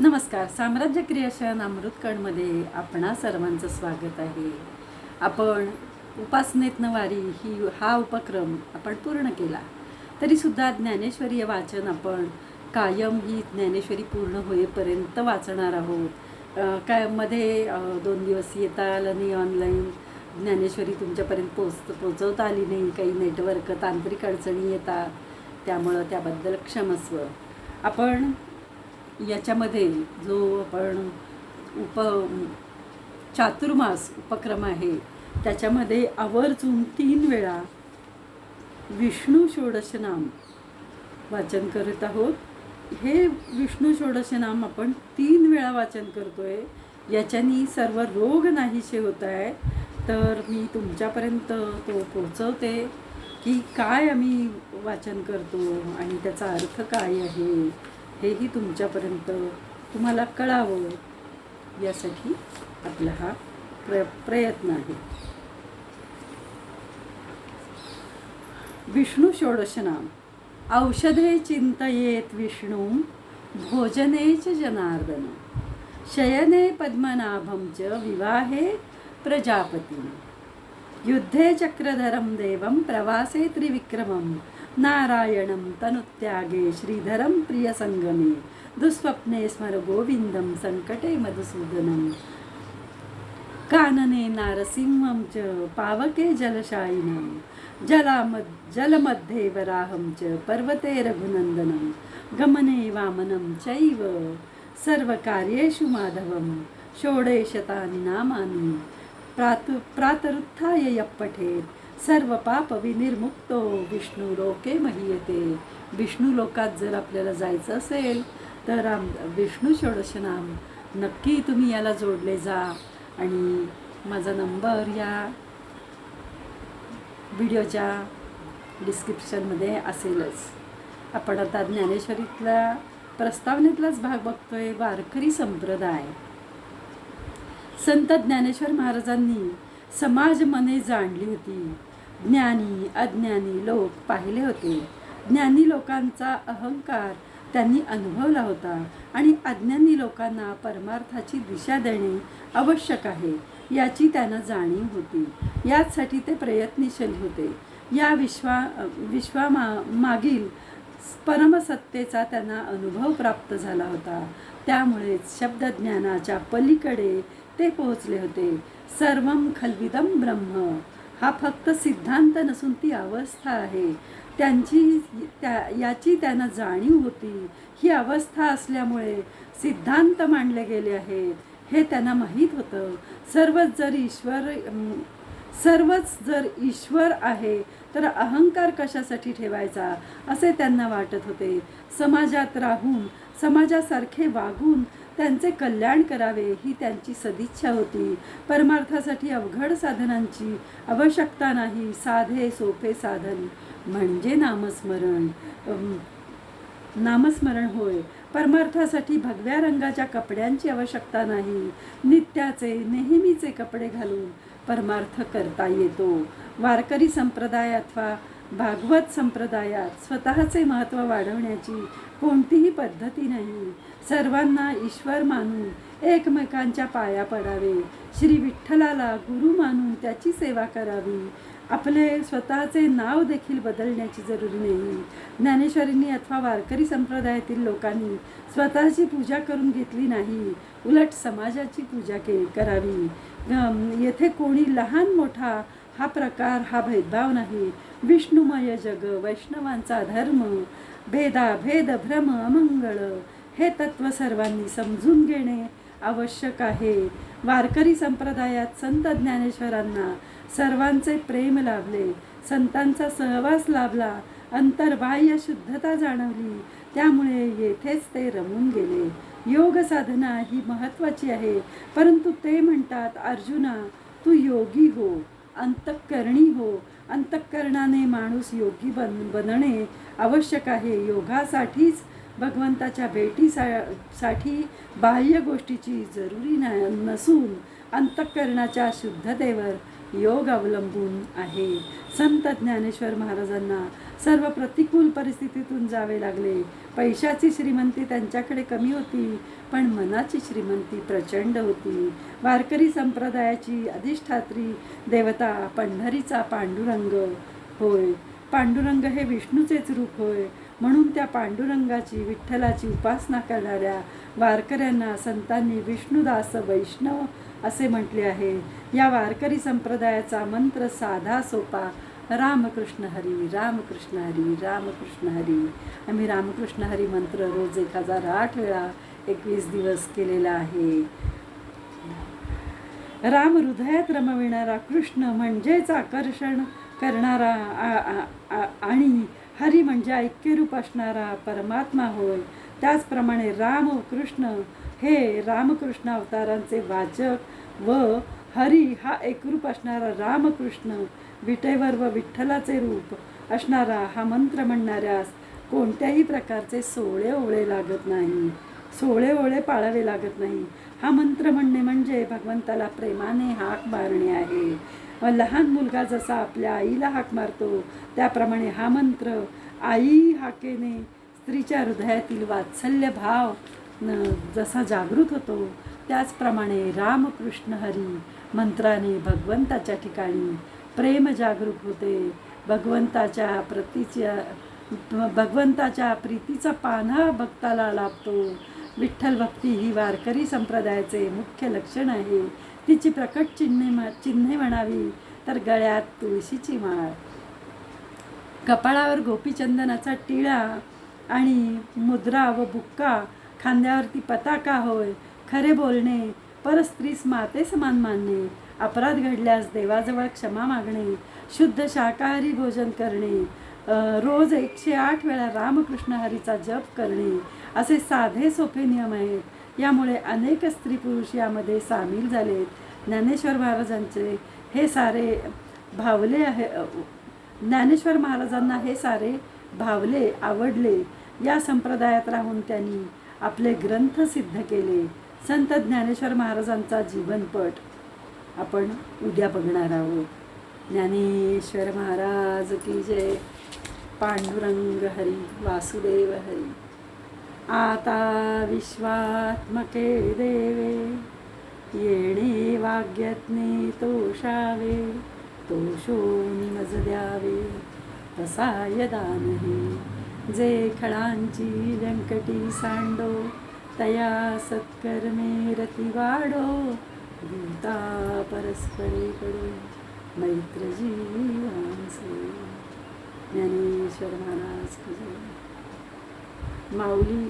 नमस्कार. साम्राज्य क्रियाशन अमृतकणमध्ये आपणा सर्वांचं स्वागत आहे. आपण उपासनेतनं वारी ही हा उपक्रम आपण पूर्ण केला. तरीसुद्धा ज्ञानेश्वरी वाचन आपण कायम ही ज्ञानेश्वरी पूर्ण होईपर्यंत वाचणार आहोत. कायममध्ये काय मध्ये दोन दिवस येता आलं नाही ऑनलाईन ज्ञानेश्वरी तुमच्यापर्यंत पोच पोचवता आली नाही. काही नेटवर्क तांत्रिक अडचणी येतात. त्यामुळं त्याबद्दल क्षमस्व. आपण याच्यामध्ये जो आपण उप चातुर्मास उपक्रम आहे त्याच्यामध्ये आवर्जून तीन वेळा विष्णू षोडशनाम वाचन करत आहोत. हे विष्णू षोडशनाम आपण तीन वेळा वाचन करतो आहे याच्यानी सर्व रोग नाहीसे होत आहे. तर मी तुमच्यापर्यंत तो पोचवते की काय आम्ही वाचन करतो आणि त्याचा अर्थ काय आहे? हेही तुमच्यापर्यंत तुम्हाला कळावं यासाठी आपला हा प्र प्रयत्न आहे. विष्णू षोडशनाम औषधे चिंतयेत विष्णू भोजने च जनार्दन. शयने पद्मनाभं च विवाहे प्रजापती युद्धे चक्रधरं देवं प्रवासे त्रिविक्रमं नारायणं तनुत्यागे श्रीधरं प्रियसङ्गमे दुःस्वप्ने स्मर गोविन्दं सङ्कटे मधुसूदनं। कानने नारसिंहं च पावके जलशायिनं जलामद् जलमध्ये वराहं च पर्वते रघुनन्दनं। गमने वामनं चैव सर्वकार्येषु माधवं षोडशतानि नामानि प्रातु प्रातरुत्थाय यः पठेत् सर्व पाप विनिर्मुक्तो विष्णू लोके महीयते. विष्णू लोकात जर आपल्याला जायचं असेल तर आम विष्णू षोडशनाम नक्की तुम्ही याला जोडले जा. आणि माझा नंबर या व्हिडिओच्या डिस्क्रिप्शनमध्ये असेलच. आपण आता ज्ञानेश्वरीतला प्रस्तावनेतलाच भाग बघतोय वारकरी संप्रदाय. संत ज्ञानेश्वर महाराजांनी समाज मने जाणली होती. ज्ञानी अज्ञानी लोक पाहिले होते. ज्ञानी लोकांचा अहंकार त्यांनी अनुभवला होता आणि अज्ञानी लोकांना परमार्थाची दिशा देणे आवश्यक आहे याची त्यांना जाणीव होती. याचसाठी ते प्रयत्नशील होते. या विश्वा विश्वामा मागील परमसत्तेचा त्यांना अनुभव प्राप्त झाला होता. त्यामुळेच शब्दज्ञानाच्या पलीकडे ते पोहोचले होते. सर्वम खलविदम ब्रह्म. हा फक्त सिद्धांत नसून ती अवस्था आहे. त्यांची त्या याची त्यांना जाणीव होती. ही अवस्था असल्यामुळे सिद्धांत मांडले गेले आहेत. हे त्यांना माहीत होतं. सर्वच जर ईश्वर सर्वच जर ईश्वर आहे तर अहंकार कशासाठी ठेवायचा? असे त्यांना वाटत होते. समाजात राहून समाजासारखे वागून त्यांचे कल्याण करावे ही त्यांची सदिच्छा होती. परमार्थासाठी अवघड साधनांची आवश्यकता नाही. साधे सोपे साधन म्हणजे नामस्मरण. नामस्मरण होय. परमार्थासाठी भगव्या रंगाच्या कपड्यांची आवश्यकता नाही. नित्याचे नेहमीचे कपडे घालून परमार्थ करता येतो. वारकरी संप्रदाय अथवा भागवत संप्रदायात स्वतःचे महत्त्व वाढवण्याची कोणतीही पद्धती नाही. सर्वांना ईश्वर मानून एकमेकांच्या पाया पडावे. श्री विठ्ठलाला गुरु मानून त्याची सेवा करावी. आपले स्वतःचे नाव देखील बदलण्याची जरुरी नाही. ज्ञानेश्वरींनी अथवा वारकरी संप्रदायातील लोकांनी स्वतःची पूजा करून घेतली नाही. उलट समाजाची पूजा के करावी. येथे कोणी लहान मोठा हा प्रकार हा भेदभाव नाही. विष्णुमय जग वैष्णवांचा धर्म भेदाभेद भ्रम अमंगळ हे तत्व सर्वांनी समजून घेणे आवश्यक आहे. वारकरी संप्रदायात संत ज्ञानेश्वरांना सर्वांचे प्रेम लाभले. संतांचा सहवास लाभला. अंतर्बाह्य शुद्धता जाणवली. त्यामुळे येथेच ते रमून गेले. योग साधना ही महत्त्वाची आहे. परंतु ते म्हणतात अर्जुना तू योगी हो. अंतःकरणी हो. अंतःकरणाने माणूस योगी बन बनणे आवश्यक आहे. योगासाठीच भगवंताच्या भेटीसा साठी बाह्य गोष्टीची जरुरी न नसून अंतःकरणाच्या शुद्धतेवर योग अवलंबून आहे. संत ज्ञानेश्वर महाराजांना सर्व प्रतिकूल परिस्थितीतून जावे लागले. पैशाची श्रीमंती त्यांच्याकडे कमी होती पण मनाची श्रीमंती प्रचंड होती. वारकरी संप्रदायाची अधिष्ठात्री देवता पंढरीचा पांडुरंग होय. पांडुरंग हे विष्णूचेच रूप होय. म्हणून त्या पांडुरंगाची विठ्ठलाची उपासना करणाऱ्या वारकऱ्यांना संतांनी विष्णुदास वैष्णव असे म्हटले आहे. या वारकरी संप्रदायाचा मंत्र साधा सोपा रामकृष्ण हरी रामकृष्ण हरी रामकृष्ण हरी. आम्ही रामकृष्ण हरी मंत्र रोज एक हजार आठ वेळा एकवीस दिवस केलेला आहे. राम हृदयात रमविणारा कृष्ण म्हणजेच आकर्षण करणारा आ- आ- आ- आणि हरी म्हणजे ऐक्यरूप असणारा परमात्मा होय. त्याचप्रमाणे राम कृष्ण हे रामकृष्ण अवतारांचे वाचक व हरी हा एकरूप असणारा रामकृष्ण विटेवर व विठ्ठलाचे रूप असणारा हा मंत्र म्हणणाऱ्यास कोणत्याही प्रकारचे सोळे ओळे लागत नाही. सोळे ओळे पाळावे लागत नाही. हा मंत्र म्हणणे म्हणजे भगवंताला प्रेमाने हाक मारणे आहे. लहान मुलगा जसा आपल्या आईला हाक मारतो त्याप्रमाणे हा मंत्र आई हाकेने स्त्रीच्या हृदयातील वात्सल्य भाव न जसा जागृत होतो त्याचप्रमाणे रामकृष्ण हरी मंत्राने भगवंताच्या ठिकाणी प्रेम जागरूक होते. भगवंताच्या प्रतीच्या भगवंताच्या प्रीतीचा पान्हा भक्ताला लाभतो. विठ्ठल भक्ती ही वारकरी संप्रदायाचे मुख्य लक्षण आहे. तिची प्रकट चिन्हे चिन्हे म्हणावी तर गळ्यात तुळशीची माळ. कपाळावर गोपीचंदनाचा टिळा आणि मुद्रा व बुक्का खांद्यावरती पताका होय खरे बोलणे परस्त्रीस माते समान मानणे अपराध घडल्यास देवाजवळ क्षमा मागणे शुद्ध शाकाहारी भोजन करणे रोज एकशे आठ वेळा रामकृष्ण हरीचा जप करणे. असे साधे सोपे नियम आहेत. यामुळे अनेक स्त्री पुरुष यामध्ये सामील झालेत. ज्ञानेश्वर महाराजांचे हे सारे भावले आहे ज्ञानेश्वर महाराजांना हे सारे भावले आवडले. या संप्रदायात राहून त्यांनी आपले ग्रंथ सिद्ध केले. संत ज्ञानेश्वर महाराजांचा जीवनपट आपण उद्या बघणार आहोत. ज्ञानेश्वर महाराज की जय. पांडुरंग हरी वासुदेव हरी आता विश्वात्मके देवे येणे वाग्यज्ञे तोषावे तोषो निमज द्यावे तसा यदा जे खळांची व्यंकटी सांडो तया सत्कर्मे रती वाढो गीता परस्परे कडो ज्ञानेश्वर महाराज की माऊली